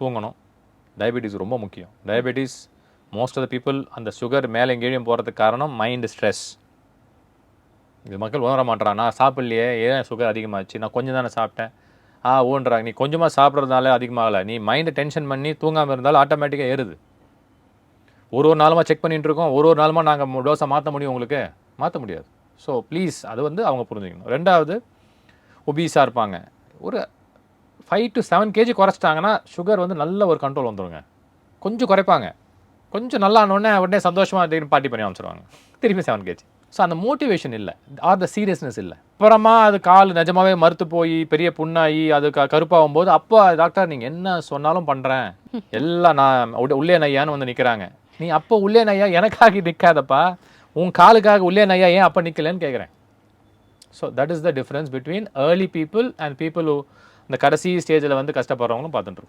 தூங்கணும். டயபெட்டிஸ் ரொம்ப முக்கியம். Diabetes most of the people அந்த சுகர் மேலே எங்கேயும் போகிறதுக்கு காரணம் மைண்டு ஸ்ட்ரெஸ் இது மக்கள் உணர மாட்றான் நான் சாப்பிட்லையே ஏன் சுகர் அதிகமாச்சு? நான் கொஞ்சம் தானே சாப்பிட்டேன். ஆ ஊன்றாங்க நீ கொஞ்சமாக சாப்பிட்றதுனால அதிகமாகலை. நீ மைண்டை டென்ஷன் பண்ணி தூங்காமல் இருந்தாலும் ஆட்டோமேட்டிக்காக ஏறுது. ஒரு ஒரு நாளுமா செக் பண்ணிட்டுருக்கோம் ஒரு ஒரு நாளுமா நாங்கள் டோஸை மாற்ற முடியும் உங்களுக்கு? மாற்ற முடியாது. ஸோ ப்ளீஸ் அது வந்து அவங்க புரிஞ்சுக்கணும். ரெண்டாவது ஒபீஸாக இருப்பாங்க. ஒரு ஃபைவ் டு செவன் கேஜி குறைச்சிட்டாங்கன்னா சுகர் வந்து நல்ல ஒரு கண்ட்ரோல் வந்துடுங்க கொஞ்சம் குறைப்பாங்க. கொஞ்சம் நல்லா ஆனோடனே உடனே சந்தோஷமாக திடீர்னு பார்ட்டி பண்ணி அமைச்சிருவாங்க திருப்பி செவன் கேஜி ஸோ அந்த மோட்டிவேஷன் இல்லை. ஆர் த சீரியஸ்னஸ் இல்லை. அப்புறமா அது கால் நிஜமாவே மறுத்து போய் பெரிய புண்ணாகி அது க கருப்பாகும் போது அப்போ டாக்டர் நீங்கள் என்ன சொன்னாலும் பண்ணுறேன் எல்லாம் நான் உள்ளே நையான்னு வந்து நிற்கிறாங்க நீ அப்போ உள்ளே நையா? எனக்காக நிற்காதப்பா உன் காலுக்காக உள்ளே நையா? ஏன் அப்போ நிற்கலன்னு கேட்குறேன் so that is the difference between early people and people இந்த கடைசி ஸ்டேஜில் வந்து கஷ்டப்படுறவங்களும் பார்த்துட்டு இருக்கோம்.